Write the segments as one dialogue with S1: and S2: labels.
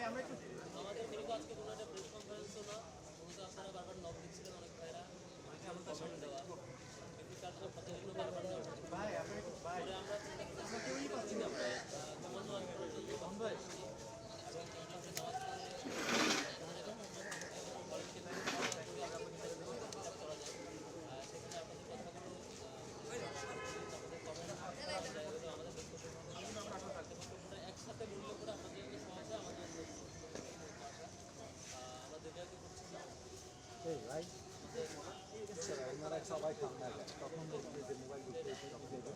S1: আমাদের কিন্তু আজকে কোনো একটা প্রেস কনফারেন্স না মূলত আপনারা বারবার নক দিচ্ছিলেন অনেক ভাইরা আমাদের সামনে দেওয়া কিন্তু তাদের কথাগুলো বারবার হচ্ছে। পরে আমরা যে আমরা আহ, নামাজ ওয়াজ করার জন্য বাসায় এসেছি। এবং জমাতে নামাজ পড়ে বাড়িতে থেকে খাওয়া দাওয়া করে আগামী দিনে কিতাব করা যায়। আহ, সেখানে আপনাদের কথাগুলো আহ, আপনাদের কমেন্ট আমাদের জায়গাগুলো আমাদের বক্তব্য আমরা একসাথে মূল্য করে আপনাদের জন্য সহজে আমাদের আমরা যেটা করছি না
S2: ওনারা সবাই সামনে আসেন তখন দেখবে যে মোবাইল ঘুরতে এসে তখন দেখবে।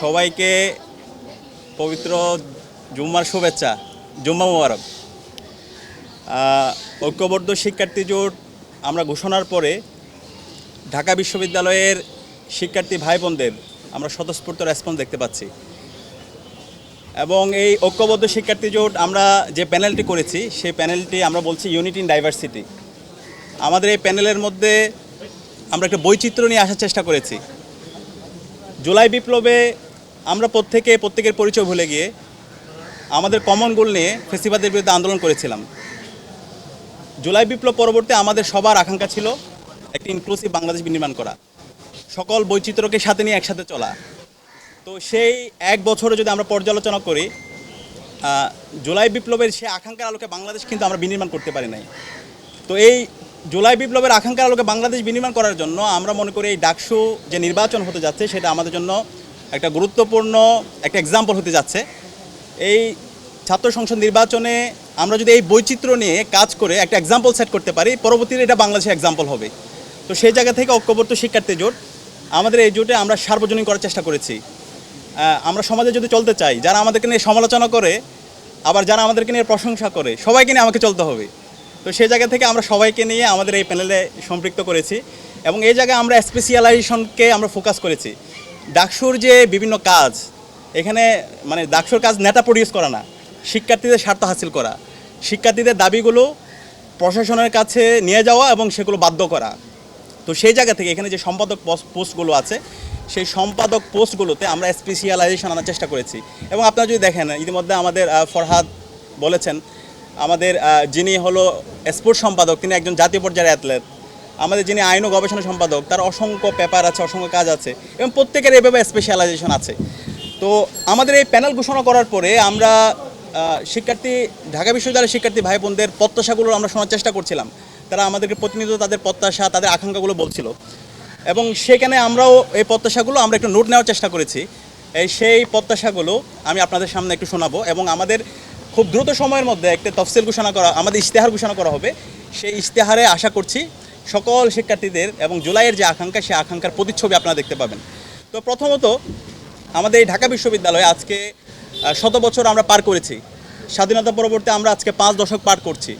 S3: সবাইকে পবিত্র জুম্মার শুভেচ্ছা জুম্মা মুবারক। ঐক্যবদ্ধ শিক্ষার্থী জোট আমরা ঘোষণার পরে ঢাকা বিশ্ববিদ্যালয়ের শিক্ষার্থী ভাই বোনদের আমরা স্বতঃস্ফূর্ত রেসপন্স দেখতে পাচ্ছি। এবং এই ঐক্যবদ্ধ শিক্ষার্থী জোট আমরা যে প্যানেলটি করেছি সেই প্যানেলটি আমরা বলছি ইউনিটি ইন ডাইভার্সিটি। আমাদের এই প্যানেলের মধ্যে আমরা একটা বৈচিত্র্য নিয়ে আসার চেষ্টা করেছি। জুলাই বিপ্লবে আমরা প্রত্যেকে, প্রত্যেকের পরিচয় ভুলে গিয়ে আমাদের কমন গোল নিয়ে ফেসিবাদের বিরুদ্ধে আন্দোলন করেছিলাম। জুলাই বিপ্লব পরবর্তী আমাদের সবার আকাঙ্ক্ষা ছিল একটি ইনক্লুসিভ বাংলাদেশ বিনির্মাণ করা। সকল বৈচিত্র্যকে সাথে নিয়ে একসাথে চলা। তো সেই এক বছরে যদি আমরা পর্যালোচনা করি জুলাই বিপ্লবের সেই আকাঙ্ক্ষার আলোকে বাংলাদেশ কিন্তু আমরা বিনির্মাণ করতে পারি নাই। তো এই জুলাই বিপ্লবের আকাঙ্ক্ষার আলোকে বাংলাদেশ বিনির্মাণ করার জন্য আমরা মনে করি এই ডাকসু যে নির্বাচন হতে যাচ্ছে, সেটা আমাদের জন্য একটা গুরুত্বপূর্ণ একটা এক্সাম্পল হতে যাচ্ছে। এই ছাত্র সংসদ নির্বাচনে আমরা যদি এই বৈচিত্র্য নিয়ে কাজ করে একটা এক্সাম্পল সেট করতে পারি, পরবর্তীতে এটা বাংলাদেশের এক্সাম্পল হবে। তো সেই জায়গা থেকে ঐক্যবদ্ধ শিক্ষার্থী জোট আমাদের এই জোটে আমরা সার্বজনীন করার চেষ্টা করেছি। আমরা সমাজে যদি চলতে চাই, যারা আমাদেরকে নিয়ে সমালোচনা করে, আবার যারা আমাদেরকে নিয়ে প্রশংসা করে, সবাইকে নিয়ে আমাকে চলতে হবে। তো সেই জায়গা থেকে আমরা সবাইকে নিয়ে আমাদের এই প্যানেলে সম্পৃক্ত করেছি এবং এই জায়গায় আমরা স্পেশিয়ালাইজেশনকে আমরা ফোকাস করেছি। ডাকসুর যে বিভিন্ন কাজ, এখানে মানে ডাকসুর কাজ নেতা প্রডিউস করা না, শিক্ষার্থীদের স্বার্থ হাসিল করা, শিক্ষার্থীদের দাবিগুলো প্রশাসনের কাছে নিয়ে যাওয়া এবং সেগুলো বাধ্য করা। তো সেই জায়গা থেকে এখানে যে সম্পাদক পোস্টগুলো আছে, সেই সম্পাদক পোস্টগুলোতে আমরা স্পেশিয়ালাইজেশন আনার চেষ্টা করেছি। এবং আপনারা যদি দেখেন, ইতিমধ্যে আমাদের ফরহাদ বলেছেন আমাদের যিনি হলো স্পোর্টস সম্পাদক, তিনি একজন জাতীয় পর্যায়ের অ্যাথলেট আমাদের যিনি আইন ও গবেষণা সম্পাদক, তার অসংখ্য পেপার আছে, অসংখ্য কাজ আছে, এবং প্রত্যেকের এভাবে স্পেশালাইজেশন আছে। তো আমাদের এই প্যানেল ঘোষণা করার পরে আমরা শিক্ষার্থী, ঢাকা বিশ্ববিদ্যালয়ের শিক্ষার্থী ভাই বোনদের প্রত্যাশাগুলো আমরা শোনার চেষ্টা করছিলাম। তারা আমাদেরকে প্রতিনিয়ত তাদের প্রত্যাশা, তাদের আকাঙ্ক্ষাগুলো বলছিল। এবং সেখানে আমরাও এই প্রত্যাশাগুলো আমরা একটু নোট নেওয়ার চেষ্টা করেছি। এই সেই প্রত্যাশাগুলো আমি আপনাদের সামনে একটু শোনাবো এবং আমাদের খুব দ্রুত সময়ের মধ্যে একটা তফসিল ঘোষণা করা, আমাদের ইশতেহার ঘোষণা করা হবে। সেই ইশতেহারে আশা করছি সকল শিক্ষার্থীদের এবং জুলাইয়ের যে আকাঙ্ক্ষা, সেই আকাঙ্ক্ষার প্রতিচ্ছবি আপনারা দেখতে পাবেন। তো প্রথমত, আমাদের এই ঢাকা বিশ্ববিদ্যালয়ে আজকে শত বছর আমরা পার করেছি। স্বাধীনতা পরবর্তী আমরা আজকে পাঁচ দশক পার করছি।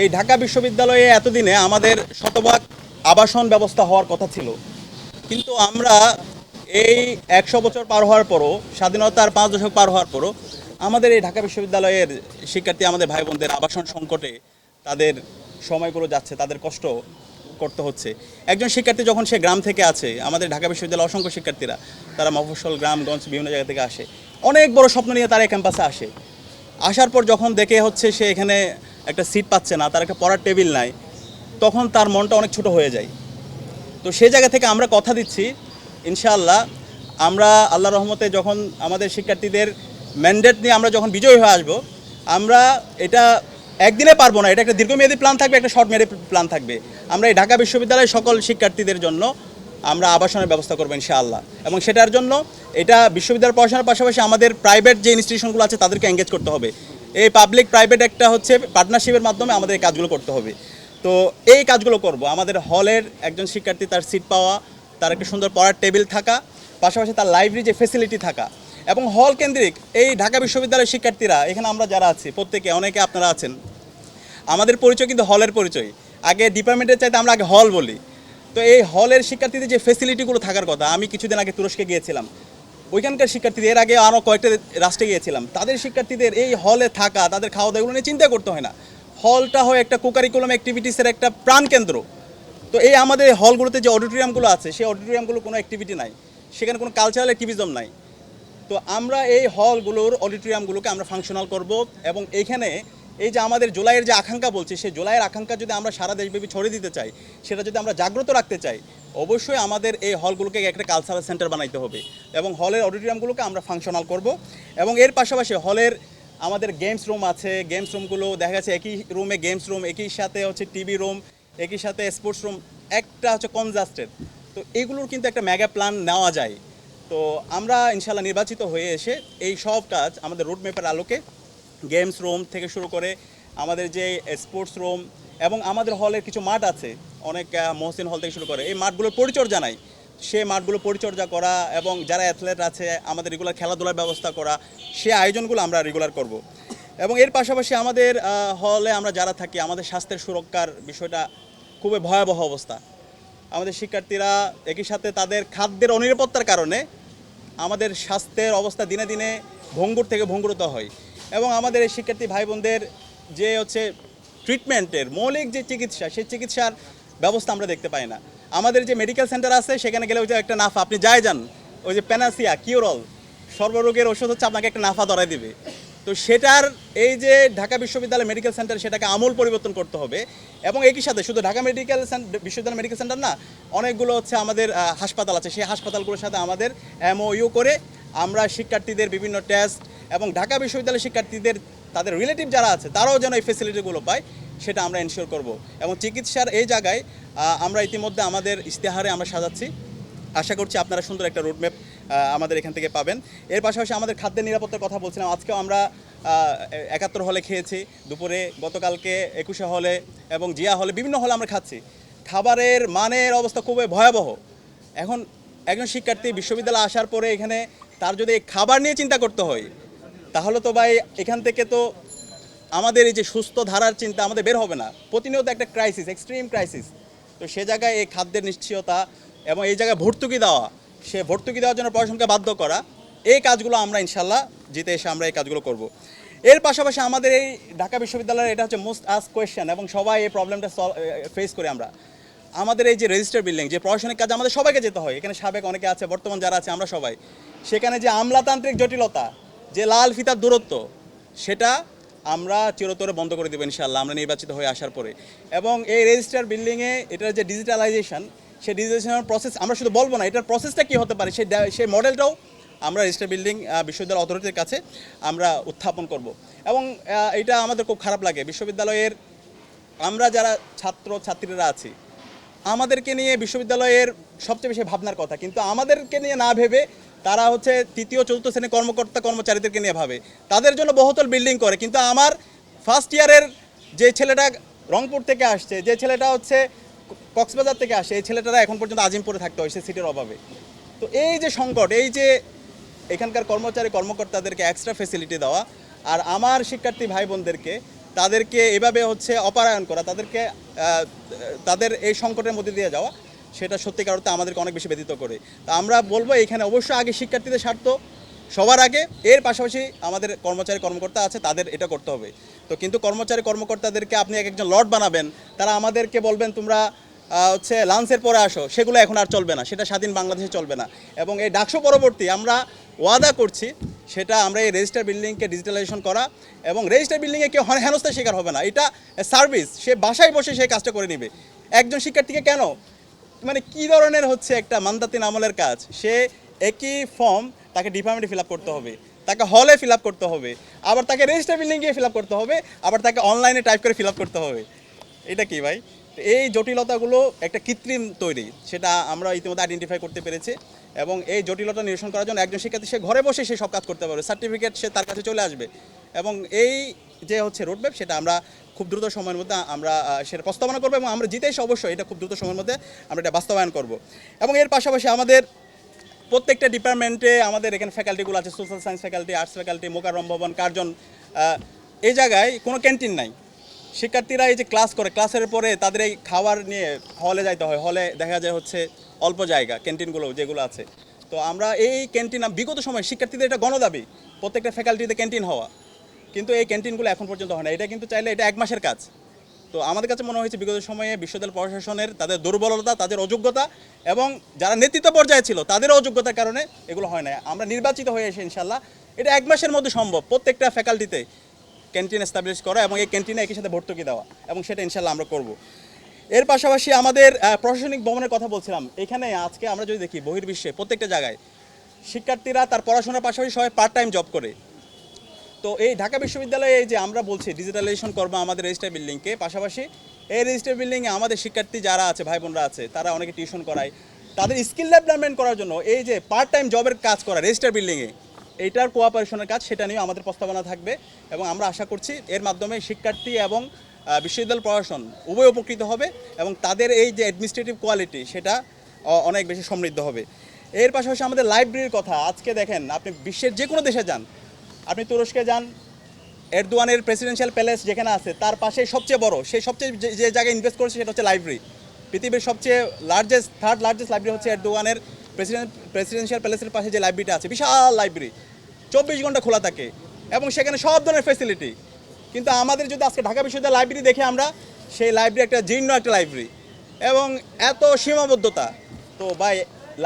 S3: এই ঢাকা বিশ্ববিদ্যালয়ে এতদিনে আমাদের শতভাগ আবাসন ব্যবস্থা হওয়ার কথা ছিল। কিন্তু আমরা এই একশো বছর পার হওয়ার পরও, স্বাধীনতার পাঁচ দশক পার হওয়ার পরও আমাদের এই ঢাকা বিশ্ববিদ্যালয়ের শিক্ষার্থী, আমাদের ভাই বোনদের আবাসন সংকটে তাদের সময়গুলো যাচ্ছে, তাদের কষ্ট করতে হচ্ছে। একজন শিক্ষার্থী যখন সে গ্রাম থেকে আছে আমাদের ঢাকা বিশ্ববিদ্যালয়ের অসংখ্য শিক্ষার্থীরা, তারা মফস্বল গ্রামগঞ্জ বিভিন্ন জায়গা থেকে আসে। অনেক বড় স্বপ্ন নিয়ে তারা ক্যাম্পাসে আসে। আসার পর যখন দেখে হচ্ছে সে এখানে একটা সিট পাচ্ছে না, তার একটা পড়ার টেবিল নাই, তখন তার মনটা অনেক ছোট হয়ে যায়। তো সেই জায়গা থেকে আমরা কথা দিচ্ছি, ইনশাআল্লাহ, আমরা আল্লাহ রহমতে যখন আমাদের শিক্ষার্থীদের ম্যান্ডেট নিয়ে আমরা যখন বিজয়ী হয়ে আসব, আমরা এটা একদিনে পারব না, এটা একটা দীর্ঘমেয়াদী প্ল্যান থাকবে, একটা শর্ট মেয়াদী প্ল্যান থাকবে। আমরা এই ঢাকা বিশ্ববিদ্যালয়ের সকল শিক্ষার্থীদের জন্য আমরা আবাসনের ব্যবস্থা করব ইনশাআল্লাহ। এবং সেটার জন্য এটা বিশ্ববিদ্যালয় পড়াশোনার পাশাপাশি আমাদের প্রাইভেট যে ইনস্টিটিউশনগুলো আছে, তাদেরকে এঙ্গেজ করতে হবে। এই পাবলিক প্রাইভেট একটা হচ্ছে পার্টনারশিপের মাধ্যমে আমাদের এই কাজগুলো করতে হবে। তো এই কাজগুলো করব। আমাদের হলের একজন শিক্ষার্থী, তার সিট পাওয়া, তার একটা সুন্দর পড়ার টেবিল থাকা, পাশাপাশি তার লাইব্রেরি যে ফেসিলিটি থাকা এবং হল কেন্দ্রিক এই ঢাকা বিশ্ববিদ্যালয়ের শিক্ষার্থীরা, এখানে আমরা যারা আছি, প্রত্যেকে অনেকে আপনারা আছেন। আমাদের পরিচয় কিন্তু হলের পরিচয়। আগে ডিপার্টমেন্টের চাইতে আমরা আগে হল বলি। তো এই হলের শিক্ষার্থীদের যে ফেসিলিটিগুলো থাকার কথা, আমি কিছুদিন আগে তুরস্কে গিয়েছিলাম। ওইখানকার শিক্ষার্থীদের, এর আগে আরও কয়েকটা রাষ্ট্রে গিয়েছিলাম। তাদের শিক্ষার্থীদের এই হলে থাকা, তাদের খাওয়া দাওয়া এগুলো নিয়ে চিন্তা করতে হয় না। হলটা হয় একটা কোকারিকুলাম অ্যাক্টিভিটিসের একটা প্রাণকেন্দ্র তো এই আমাদের হলগুলোতে যে অডিটোরিয়ামগুলো আছে, সেই অডিটোরিয়ামগুলো কোনো অ্যাক্টিভিটি নাই। সেখানে কোনো কালচারাল অ্যাক্টিভিজম নাই। তো আমরা এই হলগুলোর অডিটোরিয়ামগুলোকে আমরা ফাংশনাল করব এবং এইখানে এই যে আমাদের জুলাইয়ের যে আকাঙ্ক্ষা বলছি, সেই জুলাইয়ের আকাঙ্ক্ষা যদি আমরা সারা দেশব্যাপী ছড়িয়ে দিতে চাই, সেটা যদি আমরা জাগ্রত রাখতে চাই, অবশ্যই আমাদের এই হলগুলোকে একটা কালচারাল সেন্টার বানাইতে হবে এবং হলের অডিটোরিয়ামগুলোকে আমরা ফাংশনাল করব এবং এর পাশাপাশি হলের আমাদের গেমস রুম আছে গেমস রুমগুলো দেখা যাচ্ছে একই রুমে গেমস রুম একই সাথে হচ্ছে টিভি রুম একই সাথে স্পোর্টস রুম একটা হচ্ছে কনজাস্টেড তো এগুলোর কিন্তু একটা মেগা প্ল্যান নেওয়া যায়। তো আমরা ইনশাল্লাহ নির্বাচিত হয়ে এসে এই সব কাজ আমাদের রুট ম্যাপের আলোকে গেমস রুম থেকে শুরু করে আমাদের যে স্পোর্টস রুম এবং আমাদের হলের কিছু মাঠ আছে, অনেক মহসিন হল থেকে শুরু করে, এই মাঠগুলোর পরিচর্যা নাই। সেই মাঠগুলো পরিচর্যা করা এবং যারা অ্যাথলেট আছে, আমাদের রেগুলার খেলাধুলার ব্যবস্থা করা, সে আয়োজনগুলো আমরা রেগুলার করব। এবং এর পাশাপাশি আমাদের হলে আমরা যারা থাকি, আমাদের স্বাস্থ্যের সুরক্ষার বিষয়টা খুবই ভয়াবহ অবস্থা। আমাদের শিক্ষার্থীরা একই সাথে তাদের খাদ্যের অনিরাপত্তার কারণে আমাদের স্বাস্থ্যের অবস্থা দিনে দিনে ভঙ্গুর থেকে ভঙ্গুরত হয়। এবং আমাদের এই শিক্ষার্থী ভাই বোনদের যে হচ্ছে ট্রিটমেন্টের মৌলিক যে চিকিৎসা, সেই চিকিৎসার ব্যবস্থা আমরা দেখতে পাই না। আমাদের যে মেডিকেল সেন্টার আছে, সেখানে গেলে ওই যে একটা নাফা, আপনি যাই যান, ওই যে প্যানাসিয়া, কিউরল, সর্বরোগের ওষুধ হচ্ছে আপনাকে একটা নাফা ধরাই দিবে। তো সেটার এই যে ঢাকা বিশ্ববিদ্যালয় মেডিকেল সেন্টার সেটাকে আমূল পরিবর্তন করতে হবে এবং একই সাথে শুধু ঢাকা মেডিকেল বিশ্ববিদ্যালয় মেডিকেল সেন্টার না, অনেকগুলো হচ্ছে আমাদের হাসপাতাল আছে। সেই হাসপাতালগুলোর সাথে আমাদের এমওইউ করে আমরা শিক্ষার্থীদের বিভিন্ন টেস্ট এবং ঢাকা বিশ্ববিদ্যালয়ের শিক্ষার্থীদের, তাদের রিলেটিভ যারা আছে, তারাও যেন এই ফেসিলিটিগুলো পায়, সেটা আমরা এনশিওর করব। এবং চিকিৎসার এই জায়গায় আমরা ইতিমধ্যে আমাদের ইশতেহারে আমরা সাজাচ্ছি। আশা করছি আপনারা সুন্দর একটা রোডম্যাপ আমাদের এখান থেকে পাবেন। এর পাশাপাশি আমাদের খাদ্যের নিরাপত্তার কথা বলছিলাম। আজকেও আমরা একাত্তর হলে খেয়েছি। দুপুরে গতকালকে একুশে হলে এবং জিয়া হলে বিভিন্ন হলে আমরা খাচ্ছি। খাবারের মানের অবস্থা খুবই ভয়াবহ। এখন একজন শিক্ষার্থী বিশ্ববিদ্যালয়ে আসার পরে এখানে তার যদি খাবার নিয়ে চিন্তা করতে হয়, তাহলে তো ভাই এখান থেকে তো আমাদের এই যে সুস্থ ধারার চিন্তা আমাদের বের হবে না। প্রতিনিয়ত একটা ক্রাইসিস এক্সট্রিম ক্রাইসিস তো সে জায়গায় এই খাদ্যের নিশ্চয়তা এবং এই জায়গায় ভর্তুকি দেওয়া সে ভর্তুকি দেওয়ার জন্য পড়াশোনাকে বাধ্য করা। এই কাজগুলো আমরা ইনশাল্লাহ জিতে এসে আমরা এই কাজগুলো করব। এর পাশাপাশি আমাদের এই ঢাকা বিশ্ববিদ্যালয়ের এটা হচ্ছে মোস্ট আস কোয়েশ্চেন এবং সবাই এই প্রবলেমটা ফেস করি আমরা। আমাদের এই যে রেজিস্টার বিল্ডিং যে প্রশাসনিক কাজ আমাদের সবাইকে যেতে হয়। এখানে সাবেক অনেকে আছে, বর্তমান যারা আছে, আমরা সবাই। সেখানে যে আমলাতান্ত্রিক জটিলতা, যে লাল ফিতার দূরত্ব, সেটা আমরা চিরতরে বন্ধ করে দেবো ইনশাল্লাহ আমরা নির্বাচিত হয়ে আসার পরে। এবং এই রেজিস্টার বিল্ডিংয়ে এটার যে ডিজিটালাইজেশন সেই ডিজিটালাইজেশনের প্রসেস আমরা শুধু বলব না, এটার প্রসেসটা কী হতে পারে? সেই সেই মডেলটাও আমরা রেজিস্টার বিল্ডিং বিশ্ববিদ্যালয় অথরিটির কাছে আমরা উত্থাপন করব। এবং এটা আমাদের খুব খারাপ লাগে। বিশ্ববিদ্যালয়ের আমরা যারা ছাত্র, ছাত্রীরা আছি, আমাদেরকে নিয়ে বিশ্ববিদ্যালয়ের সবচেয়ে বেশি ভাবনার কথা। কিন্তু আমাদেরকে নিয়ে না ভেবে তারা হচ্ছে তৃতীয়, চতুর্থ শ্রেণির কর্মকর্তা, কর্মচারীদেরকে নিয়ে ভাবে। তাদের জন্য বহুতল বিল্ডিং করে। কিন্তু আমার ফার্স্ট ইয়ারের যে ছেলেটা রংপুর থেকে আসছে, যে ছেলেটা হচ্ছে কক্সবাজার থেকে আসে, এই ছেলেটারা এখন পর্যন্ত আজিমপুরে থাকতে হয়, সে সিটের অভাবে। তো এই যে সংকট, এই যে এখানকার কর্মচারী, কর্মকর্তাদেরকে এক্সট্রা ফেসিলিটি দেওয়া, আর আমার শিক্ষার্থী ভাই বোনদেরকে তাদেরকে এভাবে হচ্ছে অপারায়ণ করা, তাদেরকে তাদের এই সংকটের মধ্যে দিয়ে যাওয়া, সেটা সত্যিকার অর্থে আমাদেরকে অনেক বেশি ব্যতীত করে। তা আমরা বলব এখানে অবশ্যই আগে শিক্ষার্থীদের স্বার্থ সবার আগে, এর পাশাপাশি আমাদের কর্মচারী, কর্মকর্তা আছে, তাদের এটা করতে হবে। তো কিন্তু কর্মচারী, কর্মকর্তাদেরকে আপনি এক একজন লট বানাবেন, তারা আমাদেরকে বলবেন, তোমরা হচ্ছে লাঞ্চের পরে আসো, সেগুলো এখন আর চলবে না, সেটা স্বাধীন বাংলাদেশে চলবে না। এবং এই ডাকসু পরবর্তী আমরা ওয়াদা করছি, সেটা আমরা এই রেজিস্টার বিল্ডিংকে ডিজিটালাইজেশন করা এবং রেজিস্টার বিল্ডিংয়ে কেউ হেন- হেনস্থার শিকার হবে না। এটা সার্ভিস সে বাসায় বসে সেই কাজটা করে নেবে। একজন শিক্ষার্থীকে কেন? মানে কি ধরনের হচ্ছে একটা মান্দাতিন আমলের কাজ? সে একই ফর্ম তাকে ডিপার্টমেন্টে ফিল করতে হবে, তাকে হলে ফিল করতে হবে, আবার তাকে রেজিস্টার বিল্ডিং গিয়ে ফিল করতে হবে, আবার তাকে অনলাইনে টাইপ করে ফিল করতে হবে। এটা কি ভাই? এই জটিলতাগুলো একটা কৃত্রিম তৈরি, সেটা আমরা ইতিমধ্যে আইডেন্টিফাই করতে পেরেছি এবং এই জটিলতা নিরসন করার জন্য একজন শিক্ষার্থী, সে ঘরে বসে সে সব কাজ করতে পারবে সার্টিফিকেট সে তার কাছে চলে আসবে এবং এই যে হচ্ছে রোডম্যাপ সেটা আমরা খুব দ্রুত সময়ের মধ্যে আমরা সেটা প্রস্তাবনা করব এবং আমরা জিতেই অবশ্যই এটা খুব দ্রুত সময়ের মধ্যে আমরা এটা বাস্তবায়ন করব। এবং এর পাশাপাশি আমাদের প্রত্যেকটা ডিপার্টমেন্টে আমাদের এখানে ফ্যাকাল্টিগুলো আছে social science faculty arts faculty Mokarram ভবন, কার্জন এই জায়গায় কোনো ক্যান্টিন নাই। শিক্ষার্থীরা এই যে ক্লাস করে ক্লাসের পরে তাদের এই খাবার নিয়ে হলে যাইতে হয়। হলে দেখা যায় হচ্ছে অল্প জায়গা ক্যান্টিনগুলো যেগুলো আছে। তো আমরা এই ক্যান্টিন বিগত সময় শিক্ষার্থীদের এটা গণদাবি। প্রত্যেকটা ফ্যাকাল্টিতে ক্যান্টিন হওয়া। কিন্তু এই ক্যান্টিনগুলো এখন পর্যন্ত হয় না। এটা কিন্তু চাইলে এটা এক মাসের কাজ। তো আমাদের কাছে মনে হয়েছে বিগত সময়ে বিশ্ববিদ্যালয় প্রশাসনের তাদের দুর্বলতা, তাদের অযোগ্যতা এবং যারা নেতৃত্ব পর্যায়ে ছিল, তাদের অযোগ্যতার কারণে এগুলো হয় না আমরা নির্বাচিত হয়ে এসে ইনশাল্লাহ এটা এক মাসের মধ্যে সম্ভব। প্রত্যেকটা ফ্যাকাল্টিতে ক্যান্টিন এস্টাবলিশ করা এবং এই ক্যান্টিনে একই সাথে ভর্তুকি দেওয়া এবং সেটা ইনশাল্লাহ আমরা করব। এর পাশাপাশি আমাদের প্রশাসনিক ভবনের কথা বলছিলাম। এখানে আজকে আমরা যদি দেখি বহির্বিশ্বে প্রত্যেকটা জায়গায় শিক্ষার্থীরা তার পড়াশোনার পাশাপাশি সবাই পার্ট টাইম জব করে। তো এই ঢাকা বিশ্ববিদ্যালয়ে যে আমরা বলছি ডিজিটালাইজেশন করব আমাদের রেজিস্টার বিল্ডিংকে পাশাপাশি এই রেজিস্টার বিল্ডিংয়ে আমাদের শিক্ষার্থী যারা আছে, ভাই বোনরা আছে, তারা অনেকে টিউশন করায়। তাদের স্কিল ডেভেলপমেন্ট করার জন্য এই যে পার্ট টাইম জবের কাজ করা রেজিস্টার বিল্ডিংয়ে এইটার কোঅপারেশনের কাজ সেটা নিয়েও আমাদের প্রস্তাবনা থাকবে এবং আমরা আশা করছি এর মাধ্যমে শিক্ষার্থী এবং বিশ্ববিদ্যালয় প্রশাসন উভয় উপকৃত হবে এবং তাদের এই যে অ্যাডমিনিস্ট্রেটিভ কোয়ালিটি সেটা অনেক বেশি সমৃদ্ধ হবে। এর পাশাপাশি আমাদের লাইব্রেরির কথা, আজকে দেখেন আপনি বিশ্বের যে কোনো দেশে যান, আপনি তুরস্কে যান, এরদোয়ানের প্রেসিডেন্সিয়াল প্যালেস যেখানে আছে, তার পাশে সবচেয়ে বড় সেই সবচেয়ে যে জায়গায় ইনভেস্ট করেছে সেটা হচ্ছে লাইব্রেরি পৃথিবীর সবচেয়ে লার্জেস্ট থার্ড লার্জেস্ট লাইব্রেরি হচ্ছে এরদোয়ানের প্রেসিডেন্ট প্রেসিডেন্সিয়াল প্যালেসের পাশে যে লাইব্রেরিটা আছে, বিশাল লাইব্রেরি, চব্বিশ ঘণ্টা খোলা থাকে এবং সেখানে সব ধরনের ফেসিলিটি কিন্তু আমাদের যদি আজকে ঢাকা বিশ্ববিদ্যালয় লাইব্রেরি দেখে আমরা, সেই লাইব্রেরি একটা জীর্ণ একটা লাইব্রেরি এবং এত সীমাবদ্ধতা। তো ভাই,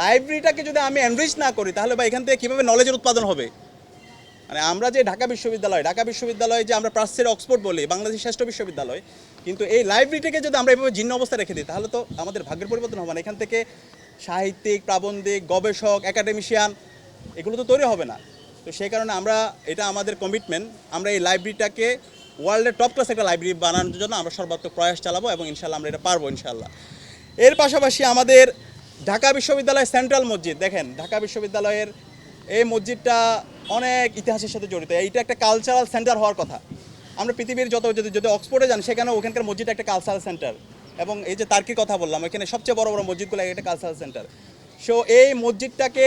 S3: লাইব্রেরিটাকে যদি আমি এনরিচ না করি, তাহলে ভাই এখান থেকে কীভাবে নলেজের উৎপাদন হবে? মানে আমরা যে ঢাকা বিশ্ববিদ্যালয় ঢাকা বিশ্ববিদ্যালয় যে আমরা প্রাচ্যের অক্সফোর্ড বলি, বাংলাদেশের শ্রেষ্ঠ বিশ্ববিদ্যালয়, কিন্তু এই লাইব্রেরিটাকে যদি আমরা এভাবে জীর্ণ অবস্থায় রেখে দিই, তাহলে তো আমাদের ভাগ্যের পরিবর্তন হবে না। এখান থেকে সাহিত্যিক, প্রাবন্ধিক, গবেষক একাডেমিশিয়ান এগুলো তো তৈরি হবে না। তো সেই কারণে আমরা, এটা আমাদের কমিটমেন্ট আমরা এই লাইব্রেরিটাকে ওয়ার্ল্ডের টপ ক্লাস একটা লাইব্রেরি বানানোর জন্য আমরা সর্বাত্মক প্রয়াস চালাবো এবং ইনশাল্লাহ আমরা এটা পারব ইনশাল্লাহ এর পাশাপাশি আমাদের ঢাকা বিশ্ববিদ্যালয় সেন্ট্রাল মসজিদ, দেখেন, ঢাকা বিশ্ববিদ্যালয়ের এই মসজিদটা অনেক ইতিহাসের সাথে জড়িত। এইটা একটা কালচারাল সেন্টার হওয়ার কথা। আমরা পৃথিবীর যত যদি যদি অক্সফোর্ডে যান, সেখানে ওখানকার মসজিদ একটা কালচারাল সেন্টার এবং এই যে তার্কির কথা বললাম, এখানে সবচেয়ে বড় বড় মসজিদগুলো একটা কালচারাল সেন্টার সো এই মসজিদটাকে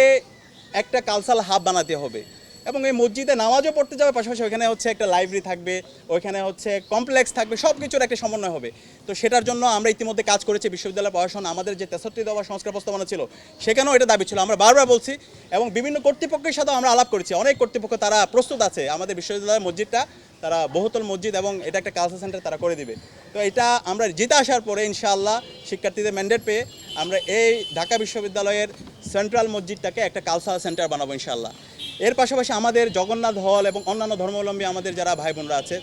S3: একটা কালচারাল হাব বানাতে হবে। এবং এই মসজিদে নামাজও পড়তে যাবে পাশাপাশি ওইখানে হচ্ছে একটা লাইব্রেরি থাকবে, ওইখানে হচ্ছে কমপ্লেক্স থাকবে সব কিছুর একটা সমন্বয় হবে। তো সেটার জন্য আমরা ইতিমধ্যে কাজ করেছি বিশ্ববিদ্যালয় প্রশাসন, আমাদের যে তেষট্টি দফা সংস্কার প্রস্তাবনা ছিল, সেখানেও এটা দাবি ছিল। আমরা বারবার বলছি, এবং বিভিন্ন কর্তৃপক্ষের সাথেও আমরা আলাপ করেছি। অনেক কর্তৃপক্ষ তারা প্রস্তুত আছে, আমাদের বিশ্ববিদ্যালয়ের মসজিদটা, তারা বহুতল মসজিদ এবং এটা একটা কালচার সেন্টার তারা করে দিবে। তো এটা আমরা জিতে আসার পরে ইনশাআল্লাহ শিক্ষার্থীদের ম্যান্ডেট পেয়ে আমরা এই ঢাকা বিশ্ববিদ্যালয়ের সেন্ট্রাল মসজিদটাকে একটা কালচারাল সেন্টার বানাবো ইনশাআল্লাহ। এর পাশাপাশি আমাদের জগন্নাথ হল এবং অন্যান্য ধর্মাবলম্বী আমাদের যারা ভাই বোনরা আছে,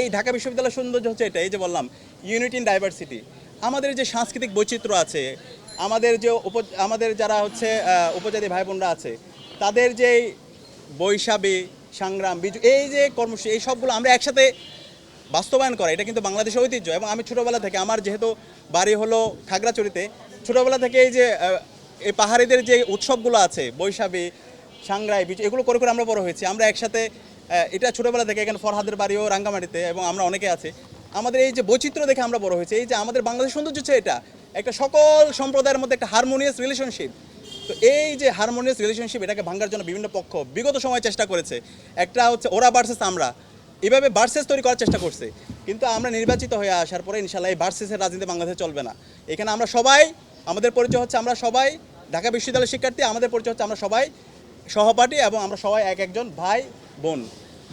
S3: এই ঢাকা বিশ্ববিদ্যালয়ের সৌন্দর্য হচ্ছে এটা এই যে বললাম ইউনিটি ইন ডাইভার্সিটি আমাদের যে সাংস্কৃতিক বৈচিত্র্য আছে, আমাদের যে উপ আমাদের যারা হচ্ছে উপজাতি ভাই বোনরা আছে, তাদের যে বৈশাখী, সংগ্রাম, বিজু, এই যে কর্মসূচি, এই সবগুলো আমরা একসাথে বাস্তবায়ন করা, এটা কিন্তু বাংলাদেশের ঐতিহ্য। এবং আমি ছোটোবেলা থেকে, আমার যেহেতু বাড়ি হলো খাগড়াছড়িতে, ছোটোবেলা থেকে এই যে এই পাহাড়িদের যে উৎসবগুলো আছে, বৈশাখী সাংগ্রাই বিজু এগুলো করে করে আমরা বড় হয়েছি। আমরা একসাথে এটা ছোটোবেলা থেকে এখানে ফরহাদের বাড়িও রাঙ্গামাটিতে এবং আমরা অনেকে আছে। আমাদের এই যে বৈচিত্র্য দেখে আমরা বড় হয়েছি, এই যে আমাদের বাংলাদেশ সৌন্দর্য হচ্ছে এটা। একটা সকল সম্প্রদায়ের মধ্যে একটা হারমোনিয়াস রিলেশনশিপ তো এই যে হারমোনিয়াস রিলেশনশিপ এটাকে ভাঙার জন্য বিভিন্ন পক্ষ বিগত সময় চেষ্টা করেছে। একটা হচ্ছে ওরা ভার্সেস আমরা। এভাবে বার্সেস তৈরি করার চেষ্টা করছে। কিন্তু আমরা নির্বাচিত হয়ে আসার পরে ইনশাল্লাহ এই ভার্সেসের রাজনীতি বাংলাদেশে চলবে না। এখানে আমরা সবাই, আমাদের পরিচয় হচ্ছে আমরা সবাই, ঢাকা বিশ্ববিদ্যালয়ের শিক্ষার্থী, আমাদের পরিচয় হচ্ছে আমরা সবাই। সহপাঠী এবং আমরা সবাই এক একজন ভাই, বোন।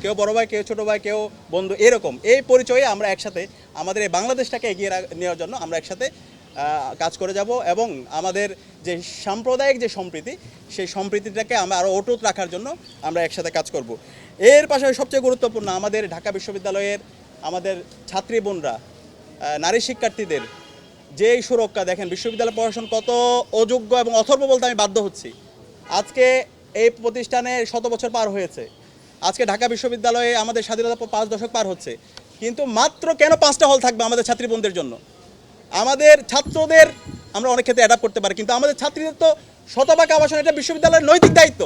S3: কেউ বড় ভাই, কেউ ছোটো ভাই, কেউ বন্ধু, এরকম। এই পরিচয়ে আমরা একসাথে আমাদের এই বাংলাদেশটাকে এগিয়ে নেওয়ার জন্য আমরা একসাথে কাজ করে যাব এবং আমাদের যে সাম্প্রদায়িক যে সম্প্রীতি, সেই সম্প্রীতিটাকে আমরা আরও অটুট রাখার জন্য আমরা একসাথে কাজ করব। এর পাশাপাশি সবচেয়ে গুরুত্বপূর্ণ আমাদের ঢাকা বিশ্ববিদ্যালয়ের আমাদের ছাত্রী বোনরা নারী শিক্ষার্থীদের যেই সুরক্ষা, দেখেন বিশ্ববিদ্যালয় প্রশাসন কত অযোগ্য এবং অথর্ব বলতে আমি বাধ্য হচ্ছি। আজকে এই প্রতিষ্ঠানে শত বছর পার হয়েছে। আজকে ঢাকা বিশ্ববিদ্যালয়ে আমাদের স্বাধীনতা পাঁচ দশক পার হচ্ছে। কিন্তু মাত্র কেন পাঁচটা হল থাকবে আমাদের ছাত্রী বোনদের জন্য? আমাদের ছাত্রদের আমরা অনেক ক্ষেত্রে অ্যাডাপ্ট করতে পারি, কিন্তু আমাদের ছাত্রীদের তো শতভাগ আবাসন এটা বিশ্ববিদ্যালয়ের নৈতিক দায়িত্ব।